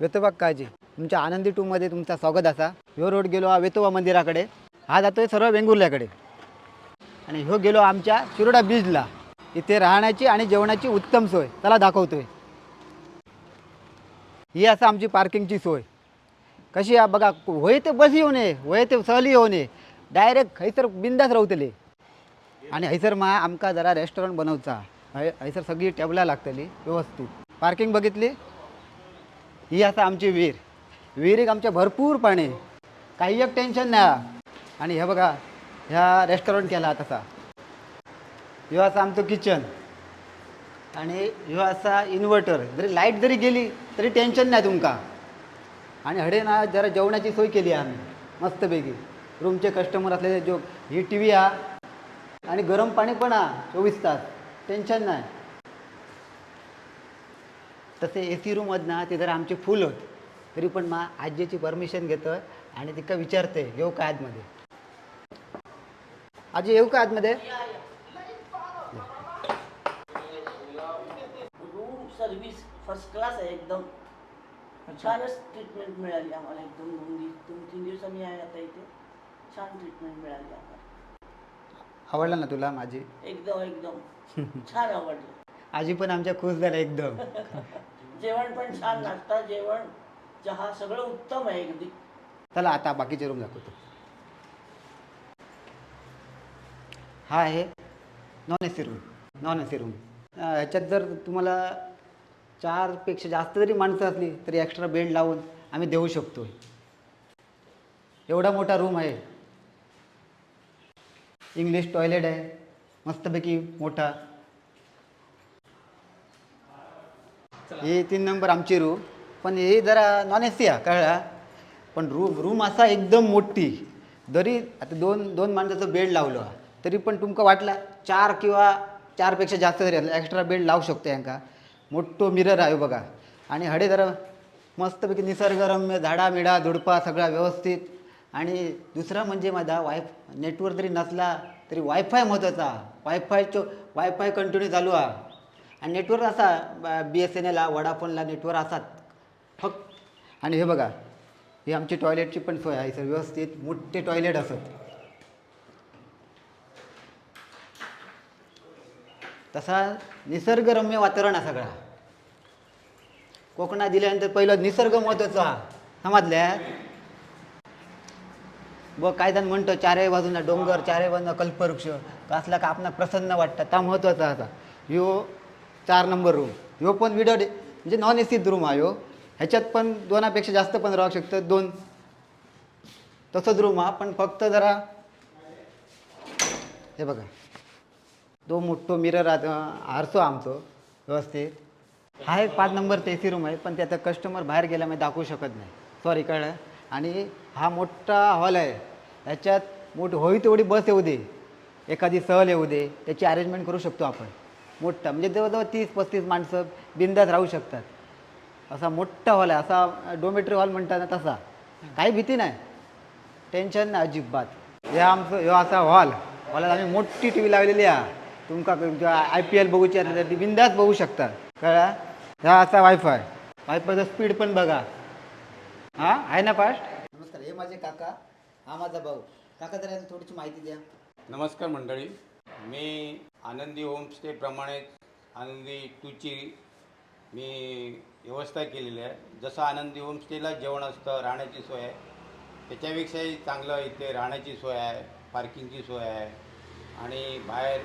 वेतोबा काळजी. तुमच्या आनंदी टूमध्ये तुमचा स्वागत असा. ह्यो रोड गेलो हा वेतोबा मंदिराकडे. हा जातोय सर्व वेंगुर्ल्याकडे. आणि ह्यो गेलो आमच्या शिरोडा बीचला इथे राहण्याची आणि जेवणाची उत्तम सोय. त्याला दाखवतोय. ही असं आमची पार्किंगची सोय. कशी आहे बघा होय ते बस येऊ नये होय ते सहली येऊ नये. डायरेक्ट हैसर बिंदास रावतले आणि हैसर मा आमका जरा रेस्टॉरंट बनवचा. हय हैसर सगळी टेबला लागतली व्यवस्थित. पार्किंग बघितली? ही असं आमची वीर विहिरीक आमच्या भरपूर पाणी काही एक टेन्शन नाही. आणि हे बघा ह्या रेस्टॉरंट केला तसा. ह्यो असा आमचं किचन आणि ह्यो असा इन्व्हर्टर जरी लाइट जरी गेली तरी टेन्शन नाही तुमका. आणि हडे ना जरा जेवणाची सोय केली आम्ही मस्तपैकी. रूमचे कस्टमर असलेले जो ही टी व्ही हा आणि गरम पाणी पण हा चोवीस तास. टेन्शन नाही. तसे ए सी रूममधनं ते जरा आमचे फुल होत. तरी पण मा आजीची परमिशन घेतोय आणि तिका विचारते येऊ का आतमध्ये? आजी येऊ का आतमध्ये? रूम सर्व्हिस फर्स्ट क्लास आहे एकदम. छानच ट्रीटमेंट मिळाली आम्हाला एकदम दोन दिवस दोन तीन दिवसांनी आहे आता इथे. छान ट्रीटमेंट मिळाली आम्हाला. आवडला ना तुला माझी एकदम एकदम. छान आवडलं. आजी पण आमच्या खुश झाल्या एकदम. जेवण पण छान नाश्ता जेवण चहा सगळं उत्तम आहे अगदी. चला आता बाकीचे रूम दाखवतो. हा आहे non A C room non A C room ह्याच्यात जर तुम्हाला चारपेक्षा जास्त जरी माणसं असली तरी एक्स्ट्रा बेड लावून आम्ही देऊ शकतो एवढा मोठा रूम आहे. इंग्लिश टॉयलेट आहे. मस्तपैकी मोठा. हे तीन नंबर आमची रूम पण हे जरा नॉन ए सी आहे कळला? पण रूम रूम असा एकदम मोठी. जरी आता दोन दोन माणसाचं बेड लावलं तरी पण तुमका वाटला चार किंवा चारपेक्षा जास्त जरी एक्स्ट्रा बेड लावू शकतो यांका. मोठो मिरर आहे बघा. आणि हडे जरा मस्तपैकी निसर्गरम्य झाडा मिडा झुडपा सगळा व्यवस्थित. आणि दुसरा म्हणजे माझा वायफ नेटवर्क जरी नसला तरी वायफाय महत्त्वाचा वायफायचो वायफाय कंटिन्यू चालू आहे आणि नेटवर्क असा बी एस एन एला वडाफोनला नेटवर्क असात फक्त. आणि हे बघा हे आमची टॉयलेटची पण सोय आहे सर. व्यवस्थित मोठे टॉयलेट असत तसा निसर्गरम्य वातावरण आहे सगळा. कोकणात दिल्यानंतर पहिलं निसर्ग महत्त्वाचा हा. समजल्या व काय जण म्हणतो चारही बाजूला डोंगर चारही बाजूला कल्पवृक्ष. कसला का आपण प्रसन्न वाटतं त्या महत्त्वाचा असा ह्यो चार नंबर रूम ह्यो पण विडो म्हणजे नॉन ए सी रूम आहे ह्यो. ह्याच्यात पण दोनापेक्षा जास्त पण राहू शकतं. दोन. तसंच रूम हा पण फक्त जरा हे बघा. तो मोठो मिरर आरसो आमचो व्यवस्थित. हा एक पाच नंबरचा ए सी रूम आहे पण त्याचा कस्टमर बाहेर गेल्यामुळे दाखवू शकत नाही. सॉरी कळलं? आणि हा मोठा हॉल आहे. ह्याच्यात मोठी होई तेवढी बस येऊ दे. एखादी सहल येऊ दे. त्याची अरेंजमेंट करू शकतो आपण. मोठा. म्हणजे जवळजवळ तीस पस्तीस माणसं बिंदास राहू शकतात. असा मोठा हॉल आहे. असा डोमेट्री हॉल म्हणतात ना तसा. काही भीती नाही. टेन्शन नाही अजिबात. हे आमचं ह्यो असा हॉल हॉलात आम्ही मोठी टी व्ही लावलेली आहे. तुमका आय पी एल बघूची असली तर ती बिंदास बघू शकता कळा ह्या असा वायफाय वायफायचा स्पीड पण बघा. हा आहे ना फास्ट नमस्कार हे माझे काका हा माझा भाऊ. काका जरा थोडीशी माहिती द्या. नमस्कार मंडळी. मी आनंदी होमस्टेप्रमाणेच आनंदी टूची मी व्यवस्था केलेली आहे. जसं आनंदी होमस्टेला जेवण असतं राहण्याची सोय आहे. त्याच्यापेक्षाही चांगलं इथे राहण्याची सोय आहे पार्किंगची सोय आहे. आणि बाहेर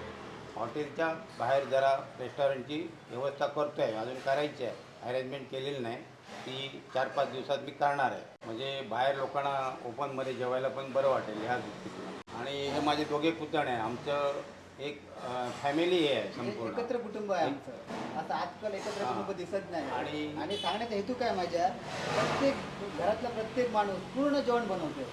हॉटेलच्या बाहेर जरा रेस्टॉरंटची व्यवस्था करतो आहे अजून करायची आहे. अरेंजमेंट केलेली नाही. ती चार पाच दिवसात मी करणार आहे. म्हणजे बाहेर लोकांना ओपनमध्ये जेवायला पण बरं वाटेल ह्या दृष्टीतून आणि हे माझे दोघे पुतणे आहे आमचं एक फॅमिली आहे संपूर्ण. एकत्र कुटुंब आहे आमचं. असं आजकाल एकत्र. कुटुंब दिसत नाही. आणि- आणि सांगण्याचा हेतू काय माझ्या? प्रत्येक घरातला प्रत्येक माणूस पूर्ण जेवण बनवतो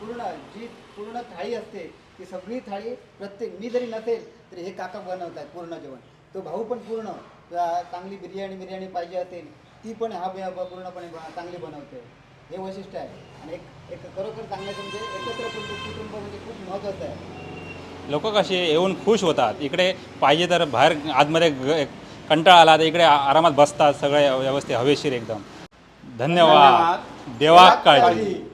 पूर्ण जी पूर्ण थाळी असते ती सगळी थाळी प्रत्येक मी जरी नसेल तरी हे काका बनवतात पूर्ण जेवण. तो भाऊ पण पूर्ण अं, चांगली बिर्याणी बिर्याणी पाहिजे असेल ती पण हा बे- ब- पूर्णपणे ब- चांगली बनवते. हे वैशिष्ट्य आहे. आणि एक एक खरोखर सांगायचं म्हणजे एकत्र कुटुंब कुटुंब म्हणजे खूप महत्त्वाचं आहे. लोक कसे येऊन खुश होतात. इकडे पाहिजे तर बाहेर आतमध्ये ग- कंटाळा आला तर इकडे आरामात बसतात सगळे व्यवस्थित हवेशीर एकदम. धन्यवाद. देवा काळजी.